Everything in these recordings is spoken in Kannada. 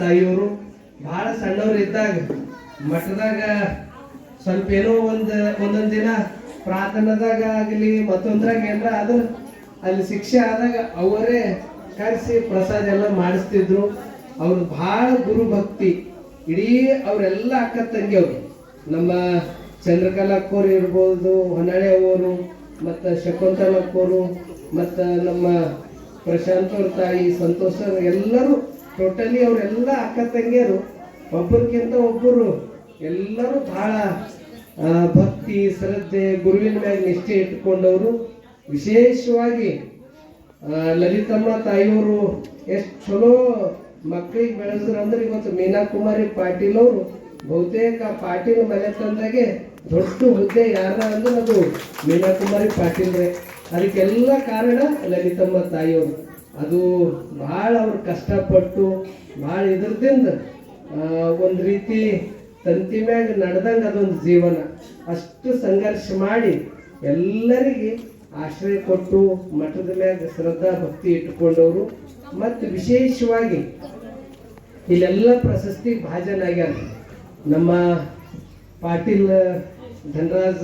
ತಾಯಿಯವರು ಬಹಳ ಸಣ್ಣವ್ರು ಇದ್ದಾಗ ಮಠದಾಗ ಸ್ವಲ್ಪ ಏನೋ ಒಂದ್ ಒಂದೊಂದ್ ದಿನ ಪ್ರಾರ್ಥನಾದಾಗ ಆಗಲಿ ಮತ್ತೊಂದ್ರಾಗ ಏನಾರ ಅದು ಅಲ್ಲಿ ಶಿಕ್ಷೆ ಆದಾಗ ಅವರೇ ಕರೆಸಿ ಪ್ರಸಾದ ಎಲ್ಲ ಮಾಡಿಸ್ತಿದ್ರು. ಅವ್ರು ಬಹಳ ಗುರು ಭಕ್ತಿ ಇಡೀ ಅವರೆಲ್ಲ ಅಕ್ಕ ತಂಗಿಯವರು ನಮ್ಮ ಚಂದ್ರಕಲಾ ಅಕ್ಕೋರು ಇರ್ಬೋದು, ಹೊನ್ನಾಳೆ ಅವರು ಮತ್ತು ಶಕುಂತಲ ಅಕ್ಕೋರು, ಮತ್ತು ನಮ್ಮ ಪ್ರಶಾಂತ್ ಅವ್ರ ತಾಯಿ ಸಂತೋಷ ಅವ್ರು ಎಲ್ಲರೂ ಟೋಟಲಿ ಅವರೆಲ್ಲ ಅಕ್ಕ ತಂಗಿಯರು, ಒಬ್ಬರಿಗಿಂತ ಒಬ್ಬರು ಎಲ್ಲರೂ ಬಹಳ ಭಕ್ತಿ, ಶ್ರದ್ಧೆ, ಗುರುವಿನ ಮ್ಯಾಗ ನಿಷ್ಠೆ ಇಟ್ಕೊಂಡವರು ವಿಶೇಷವಾಗಿ ಲಲಿತಮ್ಮ ತಾಯಿಯವರು ಎಷ್ಟು ಚಲೋ ಮಕ್ಕಳಿಗೆ ಬೆಳೆಸಿದ್ರು ಅಂದ್ರೆ ಇವತ್ತು ಮೀನಾ ಕುಮಾರಿ ಪಾಟೀಲ್ ಅವರು ಬಹುತೇಕ ಪಾಟೀಲ್ ಮನೆ ತಂದಾಗೆ ದೊಡ್ಡ ಹುದ್ದೆ ಯಾರ ಅಂದ್ರೆ ಅದು ಮೀನಾ ಕುಮಾರಿ ಪಾಟೀಲ್ರೆ. ಅದಕ್ಕೆಲ್ಲ ಕಾರಣ ಲಲಿತಮ್ಮ ತಾಯಿಯವರು. ಅದು ಭಾಳ ಅವ್ರು ಕಷ್ಟಪಟ್ಟು ಭಾಳ ಇದ್ರದಿಂದ ಒಂದು ರೀತಿ ತಂತಿ ಮ್ಯಾಗ ನಡೆದಂಗೆ ಅದೊಂದು ಜೀವನ. ಅಷ್ಟು ಸಂಘರ್ಷ ಮಾಡಿ ಎಲ್ಲರಿಗೆ ಆಶ್ರಯ ಕೊಟ್ಟು ಮಠದ ಮ್ಯಾಗ ಶ್ರದ್ಧಾ ಭಕ್ತಿ ಇಟ್ಟುಕೊಂಡವರು. ಮತ್ತು ವಿಶೇಷವಾಗಿ ಇಲ್ಲೆಲ್ಲ ಪ್ರಶಸ್ತಿ ಭಾಜನಾಗ್ಯಾರ. ನಮ್ಮ ಪಾಟೀಲ್ ಧನರಾಜ್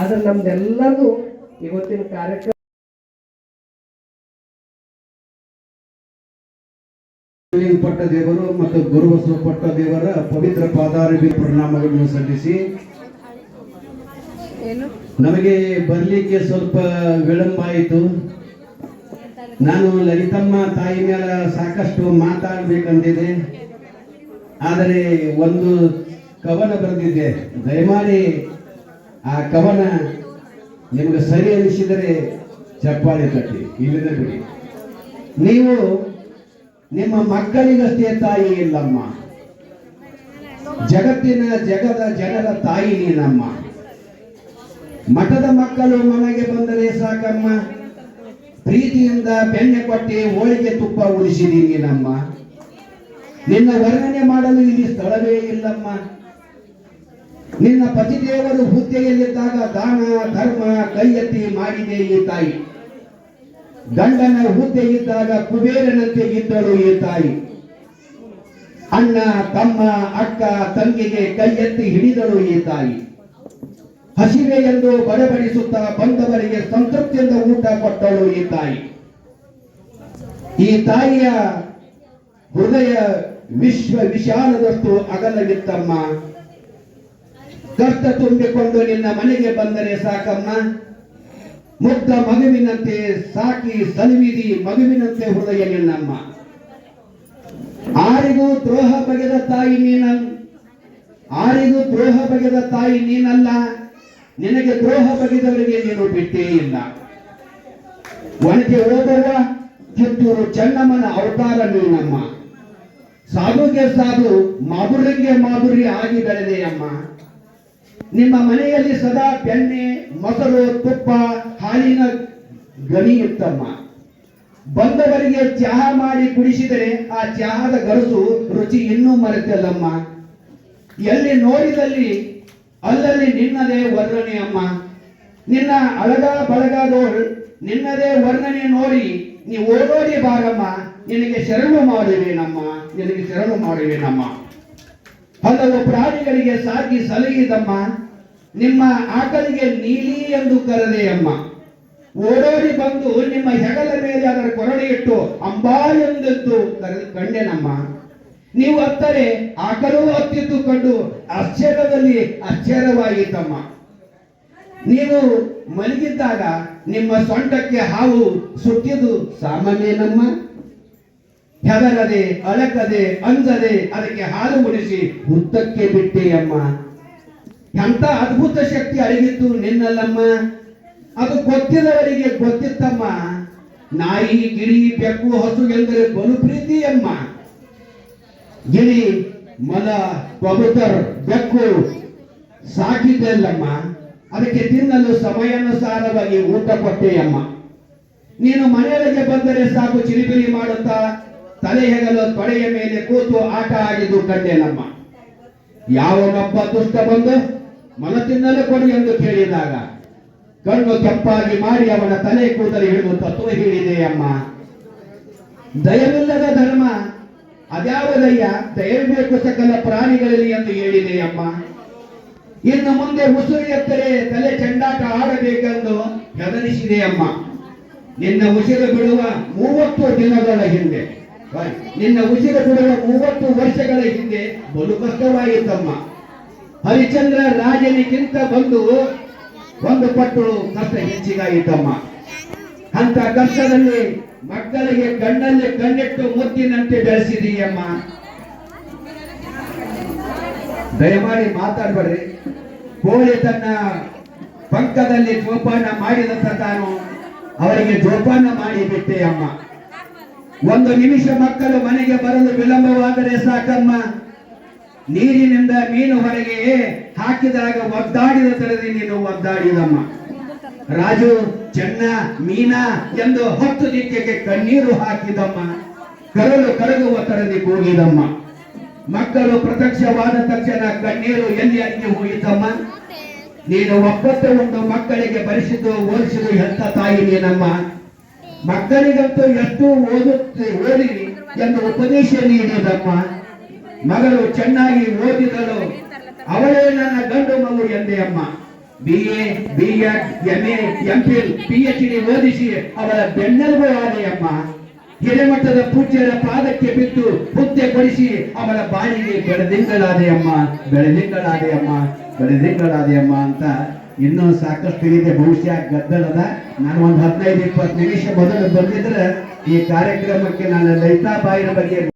ಆದ್ರೆ ನಮ್ದೆಲ್ಲರೂ ಇವತ್ತಿನ ಕಾರ್ಯಕ್ರಮ ಪಟ್ಟ ದೇವರು ಮತ್ತು ಗುರುಬಸವ ಪಟ್ಟ ದೇವರ ಪವಿತ್ರ ಪಾದಾರವಿ ಪರಿಣಾಮಗಳನ್ನು ಸಲ್ಲಿಸಿ. ನಮಗೆ ಬರಲಿಕ್ಕೆ ಸ್ವಲ್ಪ ವಿಳಂಬ ಆಯಿತು. ನಾನು ಲಲಿತಮ್ಮ ತಾಯಿ ಮೇಲೆ ಸಾಕಷ್ಟು ಮಾತಾಡಬೇಕಂದಿದೆ ಆದರೆ ಒಂದು ಕವನ ಬರೆದಿದ್ದೆ. ದಯಮಾಡಿ ಆ ಕವನ ನಿಮಗೆ ಸರಿ ಅನಿಸಿದರೆ ಚಪ್ಪಾಳೆ ತಟ್ಟಿ ಇಲ್ಲದೆ ಬಿಡಿ. ನೀವು ನಿಮ್ಮ ಮಕ್ಕಳಿಗಷ್ಟೇ ತಾಯಿ ಇಲ್ಲಮ್ಮ. ಜಗತ್ತಿನ ಜಗದ ಜನರ ತಾಯಿ ನೀನಮ್ಮ. ಮಠದ ಮಕ್ಕಳು ಮನೆಗೆ ಬಂದರೆ ಸಾಕಮ್ಮ. ಪ್ರೀತಿಯಿಂದ ಬೆಣ್ಣೆ ಕೊಟ್ಟಿ ಹೋಳಿಗೆ ತುಪ್ಪ ಉಳಿಸಿದೀನಿ ನಮ್ಮ ನಿನ್ನ ವರ್ಣನೆ ಮಾಡಲು ಇಲ್ಲಿ ಸ್ಥಳವೇ ಇಲ್ಲಮ್ಮ. ನಿನ್ನ ಪತಿದೇವರು ಹುದ್ದೆಯಲ್ಲಿದ್ದಾಗ ದಾನ, ಧರ್ಮ ಕೈ ಎತ್ತಿ ಮಾಡಿದೆ ಈ ತಾಯಿ. ಗಂಡನ ಹುದ್ದೆ ಇದ್ದಾಗ ಕುಬೇರನಂತೆ ಇದ್ದಳು ಈ ತಾಯಿ. ಅಣ್ಣ, ತಮ್ಮ, ಅಕ್ಕ, ತಂಗಿಗೆ ಕೈ ಎತ್ತಿ ಹಿಡಿದಳು ಈ ತಾಯಿ. ಹಸಿವೆ ಎಂದು ಬಡಬಡಿಸುತ್ತಾ ಬಂದವರಿಗೆ ಸಂತೃಪ್ತಿಯಿಂದ ಊಟ ಕೊಟ್ಟಳು ಈ ತಾಯಿ. ಈ ತಾಯಿಯ ಹೃದಯ ವಿಶ್ವ ವಿಶಾಲದಷ್ಟು ಅಗಲವಿತ್ತಮ್ಮ. ಕಷ್ಟ ತುಂಬಿಕೊಂಡು ನಿನ್ನ ಮನೆಗೆ ಬಂದರೆ ಸಾಕಮ್ಮ. ಮುಗ್ಧ ಮಗುವಿನಂತೆ ಸಾಕಿ ಸಲುವಿದಿ ಮಗುವಿನಂತೆ ಹೃದಯ ನಿನ್ನಮ್ಮ. ಆರಿಗೂ ದ್ರೋಹ ಬಗೆದ ತಾಯಿ ನೀನ, ಆರಿಗೂ ದ್ರೋಹ ಬಗೆದ ತಾಯಿ ನೀನಲ್ಲ, ನಿನಗೆ ದ್ರೋಹ ಬಗೆದವರಿಗೆ ನೀನು ಬಿಟ್ಟೇ ಇಲ್ಲ. ಒಣಗೆ ಓದುವ ಕಿತ್ತೂರು ಚೆನ್ನಮ್ಮನ ಅವತಾರ ನೀನಮ್ಮ. ಸಾಧುಗೆ ಸಾಧು ಮಾಧುರ್ಯಕ್ಕೆ ಮಾಧುರ್ಯ ಆಗಿ ಬೆಳೆದೆಯಮ್ಮ. ನಿಮ್ಮ ಮನೆಯಲ್ಲಿ ಸದಾ ಬೆಣ್ಣೆ, ಮೊಸರು, ತುಪ್ಪ, ಹಾಲಿನ ಗಣಿ ಇತ್ತಮ್ಮ. ಬಂದವರಿಗೆ ಚಹಾ ಮಾಡಿ ಕುಡಿಸಿದರೆ ಆ ಚಹಾದ ಗರಸು ರುಚಿ ಇನ್ನೂ ಮರೆತಲ್ಲಮ್ಮ. ಎಲ್ಲಿ ನೋಡಿದಲ್ಲಿ ಅಲ್ಲಲ್ಲಿ ನಿನ್ನದೇ ವರ್ಣನೆ ಅಮ್ಮ. ನಿನ್ನ ಅಳಗ ಬಳಗದೋಳ್ ನಿನ್ನದೇ ವರ್ಣನೆ ನೋಡಿ ನೀ ಓಡೋಡಿ ಬಾರಮ್ಮ. ನಿನಗೆ ಶರಣು ಮಾಡುವೇನಮ್ಮ. ನಿನಗೆ ಶರಣು ಮಾಡುವೇನಮ್ಮ. ಹಲವು ಪ್ರಾಣಿಗಳಿಗೆ ಸಾಕಿ ಸಲಹಿದಮ್ಮ, ನಿಮ್ಮ ಆಕಲಿಗೆ ನೀಲಿ ಎಂದು ಕರೆದೆಯಮ್ಮ ಓಡೋಡಿ ಬಂದು ನಿಮ್ಮ ಹೆಗಲ ಮೇಲೆ ಅದರ ಕೊರಡೆ ಇಟ್ಟು ಅಂಬಾ ಎಂದೆದ್ದು ಕರೆದು ಕಂಡೆನಮ್ಮ. ನೀವು ಅತ್ತರೆ ಆಕಲೂ ಹತ್ತಿದ್ದು ಕಂಡು ಆಶ್ಚರ್ಯದಲ್ಲಿ ಆಶ್ಚರ್ಯವಾಗಿತ್ತಮ್ಮ ನೀವು ಮಲಗಿದ್ದಾಗ ನಿಮ್ಮ ಸೊಂಟಕ್ಕೆ ಹಾವು ಸುಟ್ಟಿದ್ದು ಸಾಮಾನ್ಯನಮ್ಮ? ಹೆದರದೆ, ಅಳಕದೆ, ಅಂಜದೆ, ಅದಕ್ಕೆ ಹಾಲು ಉಣಿಸಿ ಉದ್ದಕ್ಕೆ ಬಿಟ್ಟೆ ಅಮ್ಮ. ಎಂತ ಅದ್ಭುತ ಶಕ್ತಿ ಅಡಗಿತ್ತು ನಿನ್ನಲ್ಲಮ್ಮ. ಅದು ಗೊತ್ತಿದವರಿಗೆ ಗೊತ್ತಿತ್ತಮ್ಮ. ನಾಯಿ, ಗಿಳಿ, ಬೆಕ್ಕು, ಹಸು ಎಂದರೆ ಬಲು ಪ್ರೀತಿಯಮ್ಮ ಗಿಳಿ, ಮಲ ಕಬುತರ್ ಬೆಕ್ಕು ಸಾಕಿದ್ದಲ್ಲಮ್ಮ. ಅದಕ್ಕೆ ತಿನ್ನಲು ಸಮಯಾನುಸಾರವಾಗಿ ಊಟ ಕೊಟ್ಟೆಯಮ್ಮ. ನೀನು ಮನೆಯೊಳಗೆ ಬಂದರೆ ಸಾಕು ಚಿಲಿಪಿಲಿ ಮಾಡುತ್ತಾ? ತಲೆ ಹೆಗಲು ತೊಡೆಯ ಮೇಲೆ ಕೂತು ಆಟ ಆಡಿದ್ದು ಕಂಡೆನಮ್ಮ. ಯಾವನೊಬ್ಬ ದುಷ್ಟ ಬಂದು ಮನ ತಿನ್ನಲು ಕೊಡಿ ಎಂದು ಕೇಳಿದಾಗ, ಕಣ್ಣು ಕೆಂಪಾಗಿ ಮಾಡಿ ಅವನ ತಲೆ ಕೂದಲು ಹಿಡಿದು ತತ್ವ ಹೇಳಿದೆ ಅಮ್ಮ ದಯವಿಲ್ಲದ ಧರ್ಮ, ಅದ್ಯಾವುದಯ್ಯ? ದಯಬೇಕು ಸಕಲ ಪ್ರಾಣಿಗಳಲ್ಲಿ ಎಂದು ಹೇಳಿದೆ ಅಮ್ಮ ಇನ್ನು ಮುಂದೆ ಉಸಿರು ಎತ್ತರೆ ತಲೆ ಚೆಂಡಾಟ ಆಡಬೇಕೆಂದು ಹೆದರಿಸಿದೆ ಅಮ್ಮ ನಿನ್ನ ಉಸಿರು ಬಿಡುವ ಮೂವತ್ತು ದಿನಗಳ ಹಿಂದೆ ನಿನ್ನ ಉಸಿರ ಬಿಡುವ ಮೂವತ್ತು ವರ್ಷಗಳ ಹಿಂದೆ ಬಲು ಕಷ್ಟವಾಯಿತಮ್ಮ. ಹರಿಚಂದ್ರ ರಾಜನಿಗಿಂತ ಬಂದು ಒಂದು ಪಟ್ಟು ಕಷ್ಟ ಹೆಚ್ಚಿಗಾಯಿತಮ್ಮ. ಅಂತ ಕಷ್ಟದಲ್ಲಿ ಮಕ್ಕಳಿಗೆ ಕಣ್ಣಲ್ಲಿ ಕಣ್ಣಿಟ್ಟು ಮುತ್ತಿನಂತೆ ಬೆಳೆಸಿದೀಯಮ್ಮ. ದಯಮಾಡಿ ಮಾತಾಡ್ಬೇಡ್ರಿ. ಕೋಳಿ ತನ್ನ ಪಂಕದಲ್ಲಿ ಜೋಪಾನ ಮಾಡಿದಂತ ತಾನು ಅವರಿಗೆ ಜೋಪಾನ ಮಾಡಿ ಬಿಟ್ಟೆ ಅಮ್ಮ ಒಂದು ನಿಮಿಷ ಮಕ್ಕಳು ಮನೆಗೆ ಬರಲು ವಿಳಂಬವಾದರೆ ಸಾಕಮ್ಮ. ನೀರಿನಿಂದ ಮೀನು ಹೊರಗೆ ಹಾಕಿದಾಗ ಒದ್ದಾಡಿದ ತರದಿ ನೀನು ಒದ್ದಾಡಿದಮ್ಮ. ರಾಜು, ಚೆನ್ನ, ಮೀನಾ ಎಂದು ಹತ್ತು ದಿಕ್ಕಿಗೆ ಕಣ್ಣೀರು ಹಾಕಿದಮ್ಮ. ಕರಲು ಕರಗುವ ತರದಿ ಕೂಗಿದಮ್ಮ. ಮಕ್ಕಳು ಪ್ರತ್ಯಕ್ಷವಾದ ತಕ್ಷಣ ಕಣ್ಣೀರು ಎಲ್ಲಿ ಅಲ್ಲಿಗೆ ಹೋಯಿತಮ್ಮ? ನೀನು ಒಪ್ಪತ್ತು ಒಂದು ಮಕ್ಕಳಿಗೆ ಬರಿಸಿದ್ದು ಓದಿಸಿದ್ದು ಎಂತ ತಾಯಿ ನೀನಮ್ಮ? ಮಕ್ಕಳಿಗಂತೂ ಎಷ್ಟು ಓದುತ್ತೆ, ಓದಿ ಎಂದು ಉಪದೇಶ ನೀಡಿದಮ್ಮ ಮಗಳು ಚೆನ್ನಾಗಿ ಓದಿದಳು. ಅವಳೇ ನನ್ನ ಗಂಡು ಮಗು ಎಂದೆ ಅಮ್ಮ. B A B Ed M A M Phil P H D ಓದಿಸಿ ಅವಳ ಬೆನ್ನೆಲುಬು ಆದೆಯಮ್ಮ ಹಿರೇಮಠದ ಪೂಜ್ಯರ ಪಾದಕ್ಕೆ ಬಿದ್ದು ಹುದ್ದೆ ಕೊಡಿಸಿ ಅವಳ ಬಾಳಿಗೆ ಬೆಳೆದಿಂಗಳಾದೆಯಮ್ಮ ಬೆಳೆದಿಂಗಳಾದೆಯಮ್ಮ ಬೆಳೆದಿಂಗಳಾದೆಯಮ್ಮ ಅಂತ ಇನ್ನೂ ಸಾಕಷ್ಟು ಇದೆ. ಭವಿಷ್ಯ ಗದ್ದಲದ. ನಾನು ಒಂದು ಹದಿನೈದು, ಇಪ್ಪತ್ತು ನಿಮಿಷ ಮೊದಲು ಬಂದಿದ್ರೆ ಈ ಕಾರ್ಯಕ್ರಮಕ್ಕೆ ನಾನು ಲಲಿತಾಬಾಯಿನ ಬಗ್ಗೆ